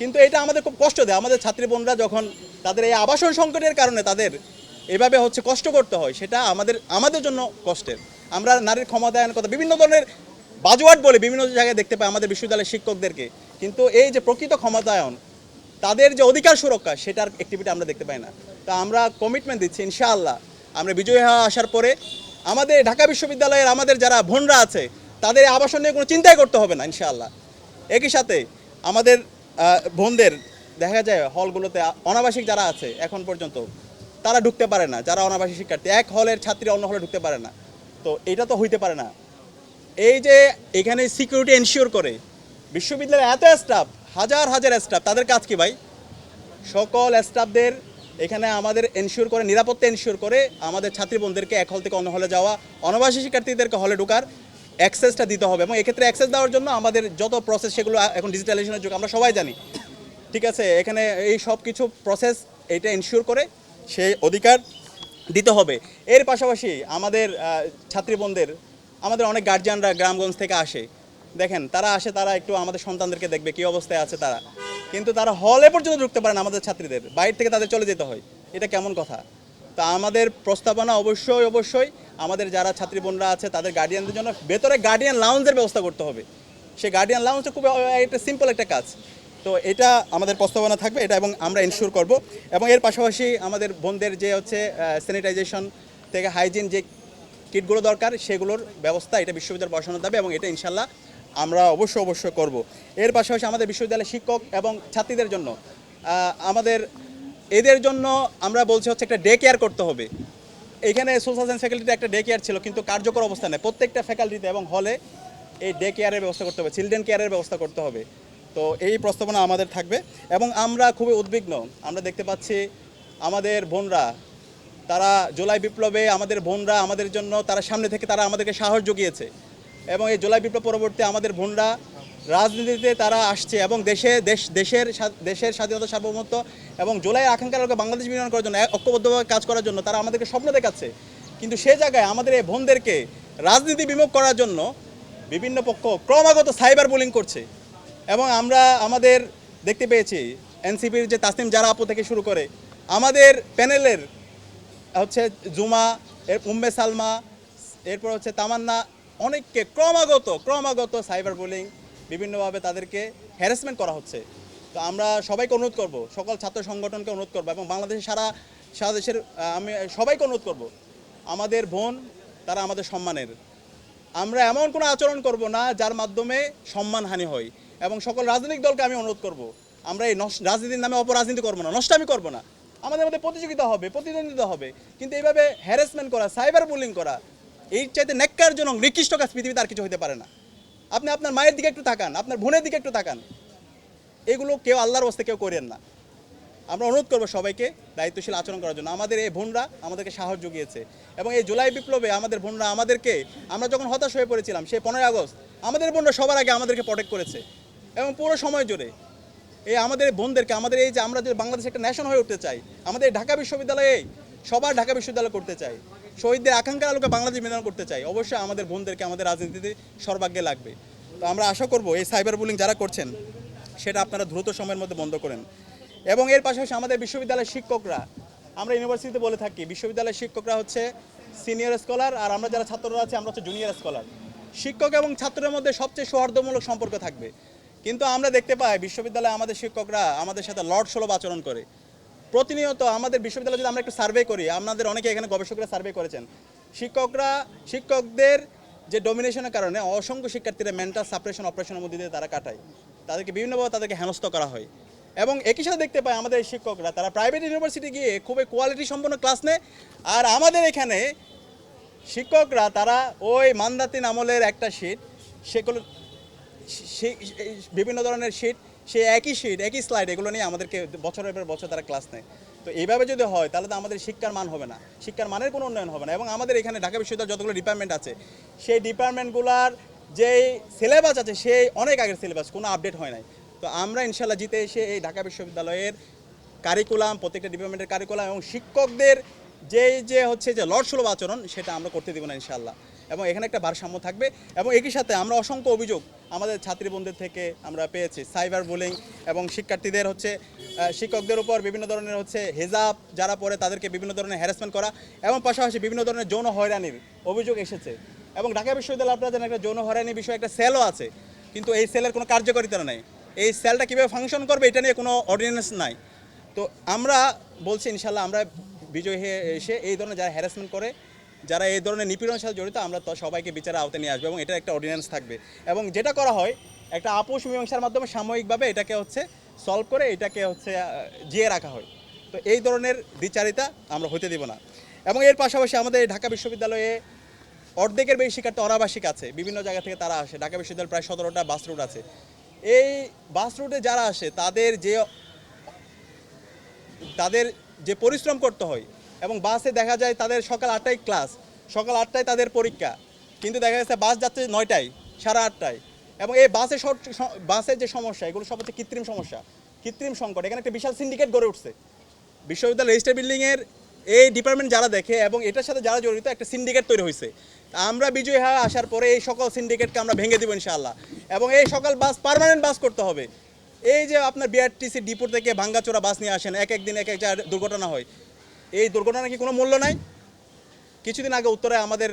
S3: কিন্তু এটা আমাদের খুব কষ্ট দেয়। আমাদের ছাত্রী বোনরা যখন তাদের এই আবাসন সংকটের কারণে তাদের এভাবে হচ্ছে কষ্ট করতে হয়, সেটা আমাদের আমাদের জন্য কষ্টের। আমরা নারীর ক্ষমতায়নের কথা বিভিন্ন ধরনের বাজোয়াট বলে বিভিন্ন জায়গায় দেখতে পাই আমাদের বিশ্ববিদ্যালয়ের শিক্ষকদেরকে। কিন্তু এই যে প্রকৃত ক্ষমতায়ন, তাদের যে অধিকার সুরক্ষা, সেটার অ্যাক্টিভিটি আমরা দেখতে পাই না। তা আমরা কমিটমেন্ট দিচ্ছি, ইনশাআল্লাহ। আমরা বিজয়ী হওয়া আসার পরে আমাদের ঢাকা বিশ্ববিদ্যালয়ের আমাদের যারা বোনরা আছে, তাদের আবাসন নিয়ে কোনো চিন্তাই করতে হবে না, ইনশাআল্লাহ। একই সাথে আমাদের বোনদের, দেখা যায় হলগুলোতে অনাবাসিক যারা আছে, এখন পর্যন্ত তারা ঢুকতে পারে না, যারা অনাবাসী শিক্ষার্থী। এক হলের ছাত্রী অন্য হলে ঢুকতে পারে না। তো এটা তো হইতে পারে না। এই যে এখানে সিকিউরিটি এনশিওর করে বিশ্ববিদ্যালয়ের এত স্টাফ হাজার হাজার স্টাফ তাদের কাজ কি ভাই? সকল স্টাফদের এখানে আমাদের এনশিওর করে নিরাপত্তা এনশিওর করে আমাদের ছাত্রী বোনদেরকে এক হল থেকে অন্য হলে যাওয়া অনাবাসী শিক্ষার্থীদেরকে হলে ঢোকার অ্যাক্সেসটা দিতে হবে। এবং এক্ষেত্রে অ্যাক্সেস দেওয়ার জন্য আমাদের যত প্রসেস সেগুলো এখন ডিজিটালাইজেশনের যুগ আমরা সবাই জানি। ঠিক আছে? এখানে এই সব কিছু প্রসেস এটা এনশিওর করে সেই অধিকার দিতে হবে। এর পাশাপাশি আমাদের আহ, ছাত্রী বোনদের আমাদের অনেক গার্জিয়ানরা গ্রামগঞ্জ থেকে আসে। দেখেন, তারা আসে, তারা একটু আমাদের সন্তানদেরকে দেখবে কী অবস্থায় আছে তারা। কিন্তু তারা হলে পর্যন্ত ঢুকতে পারে না আমাদের ছাত্রীদের। বাইরে থেকে তাদের চলে যেতে হয়। এটা কেমন কথা? তা আমাদের প্রস্তাবনা অবশ্যই অবশ্যই আমাদের যারা ছাত্রী বোনরা আছে, তাদের গার্ডিয়ানদের জন্য ভেতরে গার্ডিয়ান লাউঞ্জের ব্যবস্থা করতে হবে। সে গার্ডিয়ান লাউঞ্জটা খুব একটা সিম্পল একটা কাজ। তো এটা আমাদের প্রস্তাবনা থাকবে, এটা এবং আমরা ইনশিওর করব। এবং এর পাশাপাশি আমাদের বোনদের যে হচ্ছে স্যানিটাইজেশন থেকে হাইজিন যে কিটগুলো দরকার, সেগুলোর ব্যবস্থা এটা বিশ্ববিদ্যালয় বসানোর দাবি এবং এটা ইনশাল্লাহ আমরা অবশ্য অবশ্যই করব। এর পাশাপাশি আমাদের বিশ্ববিদ্যালয়ের শিক্ষক এবং ছাত্রীদের জন্য আমাদের, এদের জন্য আমরা বলছি হচ্ছে একটা ডে কেয়ার করতে হবে। এখানে সোশ্যাল সায়েন্স ফ্যাকাল্টিতে একটা ডে কেয়ার ছিল, কিন্তু কার্যকর অবস্থা নেই। প্রত্যেকটা ফ্যাকাল্টিতে এবং হলে এই ডে কেয়ারের ব্যবস্থা করতে হবে চিলড্রেন কেয়ারের ব্যবস্থা করতে হবে। তো এই প্রস্তাবনা আমাদের থাকবে এবং আমরা খুবই উদ্বিগ্ন। আমরা দেখতে পাচ্ছি আমাদের বোনরা, তারা জুলাই বিপ্লবে আমাদের বোনরা আমাদের জন্য, তারা সামনে থেকে তারা আমাদেরকে সাহস জুগিয়েছে। এবং এই জুলাই বিপ্লব পরবর্তী আমাদের বোনরা রাজনীতিতে তারা আসছে এবং দেশে, দেশ, দেশের দেশের স্বাধীনতা সার্বভৌমত্ব এবং জুলাই আকাঙ্ক্ষার বাংলাদেশ বিনিয়োগ করার জন্য ঐক্যবদ্ধভাবে কাজ করার জন্য তারা আমাদেরকে স্বপ্ন দেখাচ্ছে। কিন্তু সে জায়গায় আমাদের এই বোনদেরকে রাজনীতি বিমুখ করার জন্য বিভিন্ন পক্ষ ক্রমাগত সাইবার বুলিং করছে। এবং আমরা, আমাদের দেখতে পেয়েছি এনসিপির যে তাসনিম জারা আপু থেকে শুরু করে আমাদের প্যানেলের হচ্ছে জুমা, এর উম্মে সালমা, এরপর হচ্ছে তামান্না অনেককে ক্রমাগত ক্রমাগত সাইবার বুলিং বিভিন্নভাবে তাদেরকে হ্যারাসমেন্ট করা হচ্ছে। তো আমরা সবাইকে অনুরোধ করব, সকল ছাত্র সংগঠনকে অনুরোধ করব এবং বাংলাদেশের সারা সারা দেশের আমি সবাইকে অনুরোধ করব, আমাদের বোন তারা আমাদের সম্মানের। আমরা এমন কোনো আচরণ করব না যার মাধ্যমে সম্মানহানি হয় এবং সকল রাজনৈতিক দলকে আমি অনুরোধ করব, আমরা এই রাজনীতির নামে অপরাজনীতি করব না নষ্ট আমি করব না। আমাদের মধ্যে প্রতিযোগিতা হবে, প্রতিদ্বন্দ্বিতা হবে, কিন্তু এইভাবে হ্যারাসমেন্ট করা সাইবার বুলিং করা এই চাইতে নেককারজনক নিকৃষ্ট কাজ পৃথিবীতে আর কিছু হতে পারে না। আপনি আপনার মায়ের দিকে একটু তাকান, আপনার বোনের দিকে একটু তাকান। এগুলো কেউ আল্লাহর বস্তে কেউ করেন না। আমরা অনুরোধ করব সবাইকে দায়িত্বশীল আচরণ করার জন্য। আমাদের এই বোনরা আমাদেরকে সাহস জুগিয়েছে এবং এই জুলাই বিপ্লবে আমাদের বোনরা আমাদেরকে, আমরা যখন হতাশ হয়ে পড়েছিলাম সেই পনেরোই আগস্ট, আমাদের বোনরা সবার আগে আমাদেরকে প্রোটেক্ট করেছে। এবং পুরো সময় জুড়ে এই আমাদের বোনদেরকে, আমাদের এই যে আমরা যে বাংলাদেশে একটা ন্যাশন হয়ে উঠতে চাই, আমাদের ঢাকা বিশ্ববিদ্যালয়ে সবার ঢাকা বিশ্ববিদ্যালয় করতে চাই। শহীদদের আকাঙ্ক্ষার আলোকে বাংলাদেশ বিনোদন করতে চাই। অবশ্যই আমাদের বোনদেরকে, আমাদের রাজনীতিতে সর্বাগ্যে লাগবে। তো আমরা আশা করব এই সাইবার বুলিং যারা করছেন, সেটা আপনারা দ্রুত সময়ের মধ্যে বন্ধ করেন। এবং এর পাশাপাশি আমাদের বিশ্ববিদ্যালয়ের শিক্ষকরা, আমরা ইউনিভার্সিটিতে বলে থাকি, বিশ্ববিদ্যালয়ের শিক্ষকরা হচ্ছে সিনিয়র স্কলার আর আমরা যারা ছাত্ররা আছি, আমরা হচ্ছে জুনিয়র স্কলার। শিক্ষক এবং ছাত্রের মধ্যে সবচেয়ে সৌহার্দ্যমূলক সম্পর্ক থাকবে। কিন্তু আমরা দেখতে পাই বিশ্ববিদ্যালয়ে আমাদের শিক্ষকরা আমাদের সাথে লর্ড সুলভ আচরণ করে। প্রতিনিয়ত আমাদের বিশ্ববিদ্যালয়ে যদি আমরা একটু সার্ভে করি, আমাদের অনেকে এখানে গবেষকরা সার্ভে করেছেন, শিক্ষকরা, শিক্ষকদের যে ডমিনেশনের কারণে অসংখ্য শিক্ষার্থীরা মেন্টাল সাপ্রেশন অপারেশনের মধ্যে দিয়ে তারা কাটায়। তাদেরকে বিভিন্নভাবে তাদেরকে হেনস্থ করা হয়। এবং একই সাথে দেখতে পাই আমাদের শিক্ষকরা, তারা প্রাইভেট ইউনিভার্সিটি গিয়ে খুবই কোয়ালিটি সম্পন্ন ক্লাস নেয়। আর আমাদের এখানে শিক্ষকরা, তারা ওই মান্দাতিন আমলের একটা শিট সেগুলো বিভিন্ন ধরনের শিট সেই একই শিট একই স্লাইড এগুলো নিয়ে আমাদেরকে বছরের পর বছর তারা ক্লাস নেয়। তো এইভাবে যদি হয়, তাহলে তো আমাদের শিক্ষার মান হবে না। শিক্ষার মানের কোনো উন্নয়ন হবে না এবং আমাদের এখানে ঢাকা বিশ্ববিদ্যালয়ের যতগুলো ডিপার্টমেন্ট আছে, সেই ডিপার্টমেন্টগুলোর যেই সিলেবাস আছে, সেই অনেক আগের সিলেবাস কোনো আপডেট হয় নাই। তো আমরা ইনশাল্লাহ জিতে এসে এই ঢাকা বিশ্ববিদ্যালয়ের কারিকুলাম প্রত্যেকটা ডিপার্টমেন্টের কারিকুলাম এবং শিক্ষকদের যেই যে হচ্ছে যে লর্ড লড়সুলভ আচরণ, সেটা আমরা করতে দেবো না ইনশাল্লাহ এবং এখানে একটা ভারসাম্য থাকবে এবং একই সাথে আমরা অসংখ্য অভিযোগ আমাদের ছাত্রী বোনদের থেকে আমরা পেয়েছি। সাইবার বুলিং এবং শিক্ষার্থীদের হচ্ছে শিক্ষকদের উপর বিভিন্ন ধরনের হচ্ছে হেজাব, যারা পড়ে তাদেরকে বিভিন্ন ধরনের হ্যারাসমেন্ট করা এবং পাশাপাশি বিভিন্ন ধরনের যৌন হয়রানির অভিযোগ এসেছে। এবং ঢাকা বিশ্ববিদ্যালয় আপনারা একটা যৌন হয়রানি বিষয়ে একটা সেলও আছে। কিন্তু এই সেলের কোনো কার্যকারিতা নেই। এই সেলটা কীভাবে ফাংশন করবে এটা নিয়ে কোনো অর্ডিন্যান্স নাই। তো আমরা বলছি ইনশাল্লাহ আমরা বিজয় হয়ে এসে এই ধরনের যারা হ্যারাসমেন্ট করে যারা এই ধরনের নিপীড়নের সাথে জড়িত, আমরা সবাইকে বিচারের আওতায় নিয়ে আসব এবং এটা একটা অর্ডিন্যান্স থাকবে। এবং যেটা করা হয়, একটা আপোষ মীমাংসার মাধ্যমে সাময়িকভাবে এটাকে হচ্ছে সলভ করে এটাকে হচ্ছে জিয়ে রাখা হয়। তো এই ধরনের দ্বিচারিতা আমরা হতে দেব না। এবং এর পাশাপাশি আমাদের ঢাকা বিশ্ববিদ্যালয়ে অর্ধেকের বেশি শিক্ষার্থী অনাবাসিক আছে। বিভিন্ন জায়গা থেকে তারা আসে। ঢাকা বিশ্ববিদ্যালয় প্রায় সতেরোটা বাস রুট আছে। এই বাস রুটে যারা আসে, তাদের যে তাদের যে পরিশ্রম করতে হয় এবং বাসে দেখা যায় তাদের সকাল আটটায় ক্লাস, সকাল আটটায় তাদের পরীক্ষা। কিন্তু দেখা যাচ্ছে বাস যাচ্ছে নয়টায়, সাড়ে আটটায়। এবং এই বাসে বাসের যে সমস্যা, এগুলো সব হচ্ছে কৃত্রিম সমস্যা। কৃত্রিম সংকট, এখানে একটা বিশাল সিন্ডিকেট গড়ে উঠছে। বিশ্ববিদ্যালয় রেজিস্টার বিল্ডিংয়ের এই ডিপার্টমেন্ট যারা দেখে এবং এটার সাথে যারা জড়িত, একটা সিন্ডিকেট তৈরি হয়েছে। আমরা বিজয়ী হয়ে আসার পরে এই সকল সিন্ডিকেটকে আমরা ভেঙে দেবো ইনশাআল্লাহ। এবং এই সকল বাস পার্মানেন্ট বাস করতে হবে। এই যে আপনার বিআরটিসি ডিপো থেকে ভাঙ্গাচোরা বাস নিয়ে আসেন, এক এক দিন এক এক দুর্ঘটনা হয়। এই দুর্ঘটনা কি কোনো মূল্য নাই। কিছুদিন আগে উত্তরে আমাদের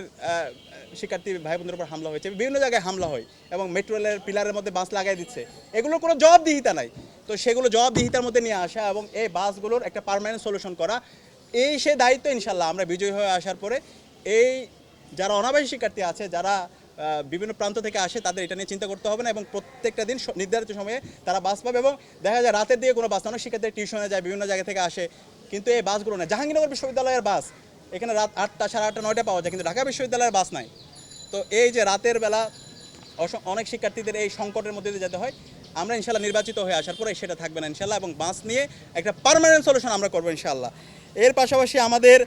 S3: শিক্ষার্থী ভাই বোনদের উপর হামলা হয়েছে। বিভিন্ন জায়গায় হামলা হয় এবং মেট্রো রেলের পিলারের মধ্যে বাস লাগাই দিচ্ছে। এগুলোর কোনো জবাবদিহিতা নাই। তো সেগুলো জবাবদিহিতার মধ্যে নিয়ে আসা এবং এই বাসগুলোর একটা পার্মানেন্ট সলিউশন করা, এই সে দায়িত্ব ইনশাল্লাহ আমরা বিজয়ী হয়ে আসার পরে এই যারা অনাবাসী শিক্ষার্থী আছে, যারা বিভিন্ন প্রান্ত থেকে আসে, তাদের এটা নিয়ে চিন্তা করতে হবে না এবং প্রত্যেকটা দিন নির্ধারিত সময়ে তারা বাস পাবে এবং দেখা যায় রাতের দিকে কোনো বাস অনেক শিক্ষার্থী টিউশনে যায়, বিভিন্ন জায়গা থেকে আসে। কিন্তু এই বাসগুলো না জাহাঙ্গীরনগর বিশ্ববিদ্যালয়ের বাস, এখানে রাত আটটা সাড়ে আটটা, নয়টা পাওয়া যায়, কিন্তু ঢাকা বিশ্ববিদ্যালয়ের বাস নাই। তো এই যে রাতের বেলা অনেক শিক্ষার্থীদের এই সংকটের মধ্যে দিয়ে যেতে হয়। আমরা ইনশাল্লাহ নির্বাচিত হয়ে আসার পরে সেটা থাকবে না ইনশাল্লাহ, এবং বাস নিয়ে একটা পার্মানেন্ট সলিউশন আমরা করব ইনশাল্লাহ। এর পাশাপাশি আমাদের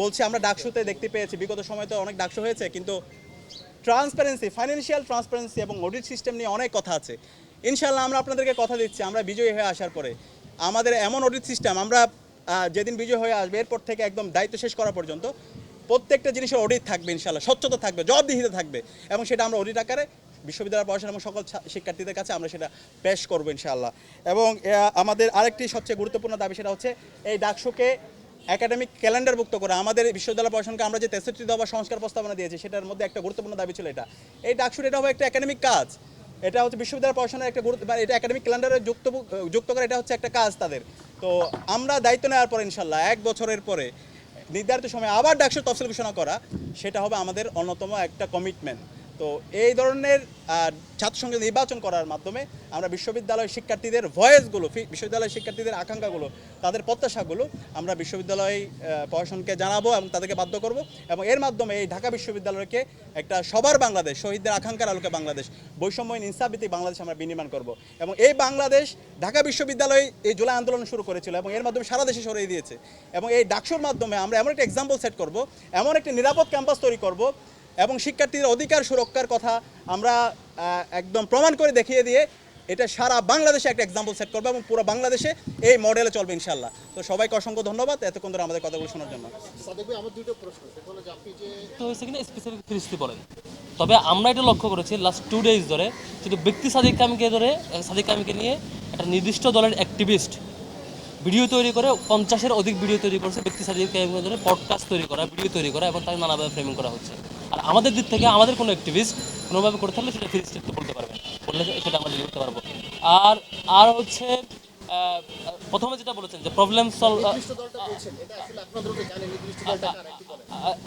S3: বলছি আমরা ডাকসুতে দেখতে পেয়েছি, বিগত সময় তো অনেক ডাকসু হয়েছে, কিন্তু ট্রান্সপারেন্সি ফাইন্যান্সিয়াল ট্রান্সপারেন্সি এবং অডিট সিস্টেম নিয়ে অনেক কথা আছে। ইনশাল্লাহ আমরা আপনাদেরকে কথা দিচ্ছি, আমরা বিজয়ী হয়ে আসার পরে। আমাদের এমন অডিট সিস্টেম আমরা যেদিন বিজয় হয়ে আসবে, এরপর থেকে একদম দায়িত্ব শেষ করা পর্যন্ত প্রত্যেকটা জিনিসের অডিট থাকবে ইনশাল্লাহ স্বচ্ছতা থাকবে জবাবদিহিতা থাকবে এবং সেটা আমরা অডিট আকারে বিশ্ববিদ্যালয় পড়াশোনা এবং সকল শিক্ষার্থীদের কাছে আমরা সেটা পেশ করব ইনশাআল্লাহ। এবং আমাদের আরেকটি সবচেয়ে গুরুত্বপূর্ণ দাবি সেটা হচ্ছে এই ডাকসুকে একাডেমিক ক্যালেন্ডারভুক্ত করে। আমাদের বিশ্ববিদ্যালয় পড়াশোনাকে আমরা যে তেষট্টি দফা সংস্কার প্রস্তাবনা দিয়েছি, সেটার মধ্যে একটা গুরুত্বপূর্ণ দাবি ছিল এটা। এই ডাকসুর এটা হবে একটা একাডেমিক কাজ। এটা হচ্ছে বিশ্ববিদ্যালয় পড়াশোনার একটা গুরুত্ব এটা একাডেমিক ক্যালেন্ডারে যুক্ত যুক্ত করে এটা হচ্ছে একটা কাজ তাদের। তো আমরা দায়িত্ব নেওয়ার পরে ইনশাল্লাহ এক বছরের পরে নির্ধারিত সময় আবার ডাকসের তফসিল ঘোষণা করা, সেটা হবে আমাদের অন্যতম একটা কমিটমেন্ট তো এই ধরনের ছাত্র সংসদ নির্বাচন করার মাধ্যমে আমরা বিশ্ববিদ্যালয় শিক্ষার্থীদের ভয়েসগুলো বিশ্ববিদ্যালয় শিক্ষার্থীদের আকাঙ্ক্ষাগুলো, তাদের প্রত্যাশাগুলো আমরা বিশ্ববিদ্যালয় প্রশাসনকে জানাব এবং তাদেরকে বাধ্য করব এবং এর মাধ্যমে এই ঢাকা বিশ্ববিদ্যালয়কে একটা সবার বাংলাদেশ, শহীদদের আকাঙ্ক্ষার আলোকে বাংলাদেশ, বৈষম্যহীন ইনসাফভিত্তিক বাংলাদেশ আমরা বিনির্মাণ করব। এবং এই বাংলাদেশ ঢাকা বিশ্ববিদ্যালয় এই জুলাই আন্দোলন শুরু করেছিল এবং এর মাধ্যমে সারা দেশে সরিয়ে দিয়েছে। এবং এই ডাকসুর মাধ্যমে আমরা এমন একটা এক্সাম্পল সেট করব, এমন একটি নিরাপদ ক্যাম্পাস তৈরি করব এবং শিক্ষার্থীদের অধিকার সুরক্ষার কথা আমরা একদম প্রমাণ করে দেখিয়ে দিয়ে এটা সারা বাংলাদেশে একটা এক্সাম্পল সেট করবে এবং পুরো বাংলাদেশে এই মডেলে চলবে ইনশাল্লাহ তো সবাইকে অসংখ্য ধন্যবাদ এতক্ষণ ধরে আমাদের কথাগুলো শোনার জন্য।
S4: সাদেক ভাই আমার দুটো প্রশ্ন সেটা হলো যে আপনি যে
S1: তো হয়েছে কিনা স্পেসিফিক ফিরিস্তি বলেন। তবে আমরা এটা লক্ষ্য করেছি লাস্ট টু ডেজ ধরে শুধু ব্যক্তি সাদিক কামিকে ধরে সাদিক কামিকে নিয়ে একটা নির্দিষ্ট দলের অ্যাক্টিভিস্ট ভিডিও তৈরি করে পঞ্চাশের অধিক ভিডিও তৈরি করছে ব্যক্তি সাদিক কামিকে ধরে পডকাস্ট তৈরি করা ভিডিও তৈরি করা এবং তাকে নানাভাবে ফ্রেমিং করা হচ্ছে। আর আমাদের দিক থেকে আমাদের কোনো অ্যাক্টিভিস্ট কোনোভাবে করে থাকলে সেটা ফিরিস্তি একটু বলতে পারবেন বললে সেটা আমরা লিখতে পারব। আর আর হচ্ছে প্রথমে যেটা বলেছেন যে প্রবলেম সলভ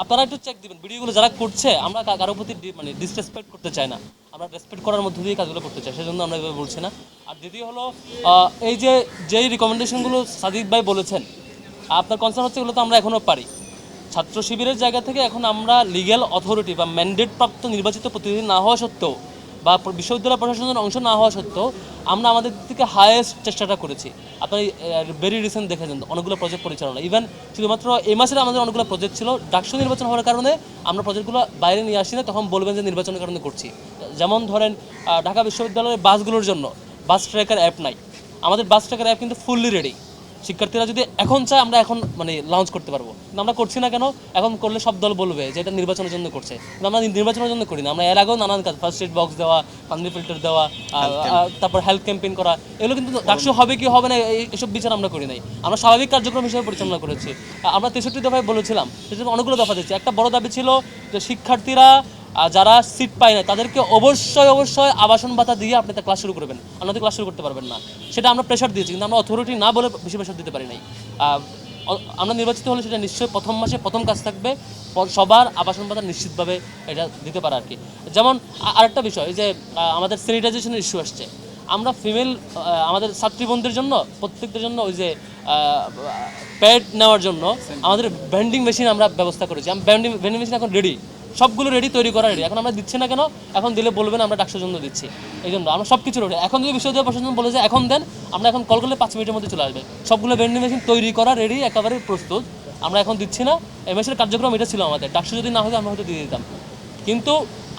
S1: আপনারা একটু চেক দিবেন। ভিডিওগুলো যারা করছে আমরা কারোর প্রতি মানে ডিসরেসপেক্ট করতে চাই না। আমরা রেসপেক্ট করার মধ্য দিয়ে কাজগুলো করতে চাই সেজন্য আমরা এভাবে বলছি না। আর দ্বিতীয় হলো এই যে যেই রিকমেন্ডেশনগুলো সাদিক ভাই বলেছেন আপনার কনসার্ন হচ্ছে এগুলো তো আমরা এখনও পারি। ছাত্র শিবিরের জায়গা থেকে এখন আমরা লিগ্যাল অথরিটি বা ম্যান্ডেট প্রাপ্ত নির্বাচিত প্রতিনিধি না হওয়া সত্ত্বেও বা বিশ্ববিদ্যালয় প্রশাসনের অংশ না হওয়া সত্ত্বেও আমরা আমাদের দিক থেকে হায়েস্ট চেষ্টাটা করেছি। আপনি ভেরি রিসেন্ট দেখেছেন অনেকগুলো প্রজেক্ট পরিচালনা। ইভেন শুধুমাত্র এই মাসের আমাদের অনেকগুলো প্রজেক্ট ছিল, ডাকসু নির্বাচন হওয়ার কারণে আমরা প্রজেক্টগুলো বাইরে নিয়ে আসি না তখন বলবেন যে নির্বাচনের কারণে করছি। যেমন ধরেন ঢাকা বিশ্ববিদ্যালয়ের বাসগুলোর জন্য, বাস ট্র্যাকার অ্যাপ নাই। আমাদের বাস ট্র্যাকার অ্যাপ কিন্তু ফুললি রেডি শিক্ষার্থীরা যদি এখন চায় আমরা এখন মানে লঞ্চ করতে পারব। আমরা করছি না কেন? এখন করলে সব দল বলবে যে এটা নির্বাচনের জন্য করছে। আমরা নির্বাচনের জন্য করি না। আমরা এর আগেও নানান কাজ ফার্স্ট এড বক্স দেওয়া পানি ফিল্টার দেওয়া তারপর হেলথ ক্যাম্পেইন করা এগুলো কিন্তু ডাকসু হবে কি হবে না এসব বিচার আমরা করি নাই। আমরা স্বাভাবিক কার্যক্রম হিসেবে পরিচালনা করেছি। আমরা তেষট্টি দফায় বলেছিলাম অনেকগুলো দফা দিচ্ছি একটা বড় দাবি ছিল যে শিক্ষার্থীরা যারা সিট পায় না তাদেরকে অবশ্যই অবশ্যই আবাসন ভাতা দিয়ে আপনি তা ক্লাস শুরু করবেন। আপনাদের ক্লাস শুরু করতে পারবেন না। সেটা আমরা প্রেশার দিয়েছি, কিন্তু আমরা অথরিটি না বলে বেশি প্রেশার দিতে পারি নাই। আমরা নির্বাচিত হলে সেটা নিশ্চয়ই প্রথম মাসে প্রথম কাজ থাকবে সবার আবাসন ভাতা নিশ্চিতভাবে এটা দিতে পারে আর কি যেমন আরেকটা বিষয় যে আমাদের স্যানিটাইজেশনের ইস্যু আসছে। আমরা ফিমেল আমাদের ছাত্রী বোনদের জন্য, প্রত্যেকদের জন্য ওই যে প্যাড নেওয়ার জন্য আমাদের ব্যান্ডিং মেশিন আমরা ব্যবস্থা করেছি। আমি ব্যান্ডিং ব্যান্ডিং মেশিন এখন রেডি সবগুলো রেডি তৈরি করা রেডি এখন আমরা দিচ্ছি না কেন? এখন দিলে বলবেন আমরা ডাকসের জন্য দিচ্ছি। এই জন্য আমরা সব কিছু রেডি এখন যদি বিশ্ববিদ্যালয় প্রশাসন বলে যে এখন দেন, আমরা এখন কল করলে পাঁচ মিনিটের মধ্যে চলে আসবে। সবগুলো ভেন্ডিং মেশিন তৈরি করা রেডি একেবারে প্রস্তুত। আমরা এখন দিচ্ছি না। এই মেশিনের কার্যক্রম এটা ছিল আমাদের। ডাকসু যদি না হতো, আমরা হয়তো দিয়ে দিতাম। কিন্তু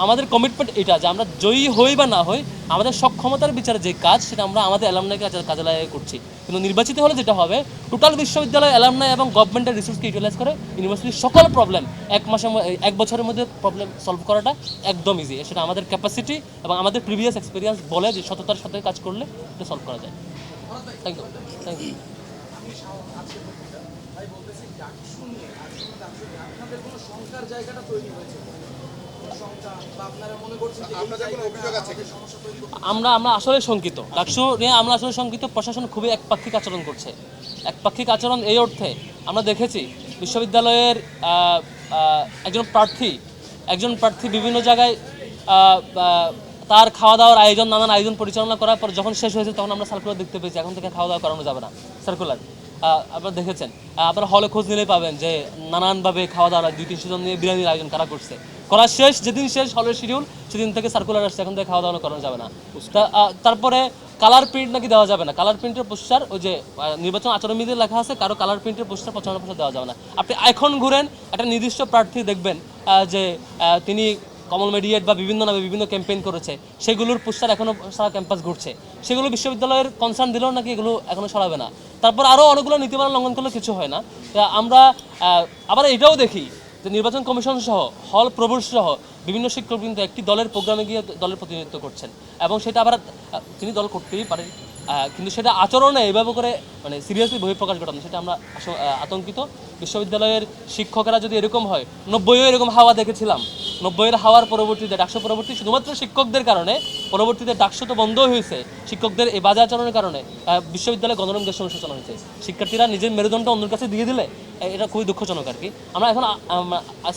S1: আমাদের কমিটমেন্ট এটা যে আমরা জয়ী হই বা না হই, আমাদের সক্ষমতার বিচারে যে কাজ, সেটা আমরা আমাদের অ্যালামনাইকে কাজে লাগিয়ে করছি। কিন্তু নির্বাচিত হলে যেটা হবে টোটাল বিশ্ববিদ্যালয় অ্যালামনাই এবং গভর্নমেন্টের রিসোর্সকে ইউটিলাইজ করে ইউনিভার্সিটির সকল প্রবলেম এক মাসের এক বছরের মধ্যে প্রবলেম সলভ করাটা একদম ইজি সেটা আমাদের ক্যাপাসিটি এবং আমাদের প্রিভিয়াস এক্সপিরিয়েন্স বলে যে সততার সাথে কাজ করলে এটা সলভ করা যায়। থ্যাংক ইউ থ্যাংক ইউ
S2: জায়গাটা তৈরি হয়েছে?
S1: আমরা আমরা আসলে শঙ্কিত। ডাকসু নিয়ে আমরা আসলে শঙ্কিত, প্রশাসন খুবই একপাক্ষিক আচরণ করছে। একপাক্ষিক আচরণ এই অর্থে আমরা দেখেছি বিশ্ববিদ্যালয়ের একজন প্রার্থী একজন প্রার্থী বিভিন্ন জায়গায় তার খাওয়া দাওয়ার আয়োজন, নানান আয়োজন পরিচালনা করার পর যখন শেষ হয়েছে তখন আমরা সার্কুলার দেখতে পেয়েছি, এখন থেকে খাওয়া দাওয়া করানো যাবে না সার্কুলার আপনারা দেখেছেন। আপনারা হলে খোঁজ নিলেই পাবেন যে নানানভাবে খাওয়া দাওয়া দুই তিনশো জন নিয়ে বিরিয়ানির আয়োজন কারা করছে। করা শেষ যেদিন শেষ হলের শিডিউল সেদিন থেকে সার্কুলার আসছে এখন থেকে খাওয়া দাওয়া করানো যাবে না। তারপরে কালার প্রিন্ট নাকি দেওয়া যাবে না? কালার প্রিন্টের পোস্টার ওই যে নির্বাচন আচরণবিধি লেখা আছে কারও কালার প্রিন্টের পোস্টার প্রচারণা পোস্টার দেওয়া যাবে না। আপনি এখন ঘুরেন একটা নির্দিষ্ট প্রার্থী দেখবেন যে তিনি কমল মেডিয়েট বা বিভিন্ন নামে বিভিন্ন ক্যাম্পেইন করেছে সেগুলোর পোস্টার এখনও সারা ক্যাম্পাস ঘুরছে। সেগুলো বিশ্ববিদ্যালয়ের কনসার্ন দিলেও নাকি এগুলো এখনও সরাবে না। তারপর আরও অনেকগুলো নীতিমালা লঙ্ঘন করলে কিছু হয় না। আমরা আবার এটাও দেখি যে নির্বাচন কমিশন সহ, হল প্রভুর সহ বিভিন্ন শিক্ষক কিন্তু একটি দলের প্রোগ্রামে গিয়ে দলের প্রতিনিধিত্ব করছেন। এবং সেটা আবার তিনি দল করতেই পারেন। কিন্তু সেটা আচরণে এভাবে করে মানে সিরিয়াসলি বহিঃপ্রকাশ ঘটানো, সেটা আমরা আতঙ্কিত। বিশ্ববিদ্যালয়ের শিক্ষকেরা যদি এরকম হয়, নব্বইও এরকম হাওয়া দেখেছিলাম। নব্বইয়ের হাওয়ার পরবর্তীতে ডাকশো পরবর্তী শুধুমাত্র শিক্ষকদের কারণে পরবর্তীতে ডাকশো তো বন্ধ হয়েছে। শিক্ষকদের এই বাজে আচরণের কারণে বিশ্ববিদ্যালয়ে গণরম গ্যাস অনুশোচনা হয়েছে। শিক্ষার্থীরা নিজের মেরুদণ্ড অন্যের কাছে দিয়ে দিলে এটা খুবই দুঃখজনক আর কি। আমরা এখন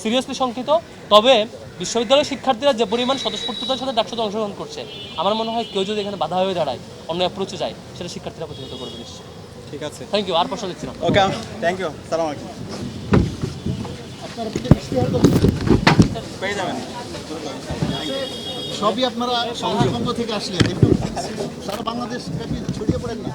S1: সিরিয়াসলি শঙ্কিত তবে বিশ্ববিদ্যালয়ের শিক্ষার্থীরা যে পরিমাণ স্বতঃস্ফূর্ততার সাথে ডাকশোতে অংশগ্রহণ করছে আমার মনে হয় কেউ যদি এখানে বাধা হয়ে দাঁড়ায় অন্য অ্যাপ্রোচে যায় সেটা শিক্ষার্থীরা প্রতিহত করবে নিশ্চয়ই।
S3: ঠিক আছে।
S1: থ্যাংক ইউ আর প্রশ্ন দিচ্ছি না।
S3: ওকে থ্যাংক ইউ সালাম আলাইকুম
S4: আপনার সবই আপনারা সংঘ থেকে আসলেন। সারা বাংলাদেশ ছড়িয়ে পড়েন না।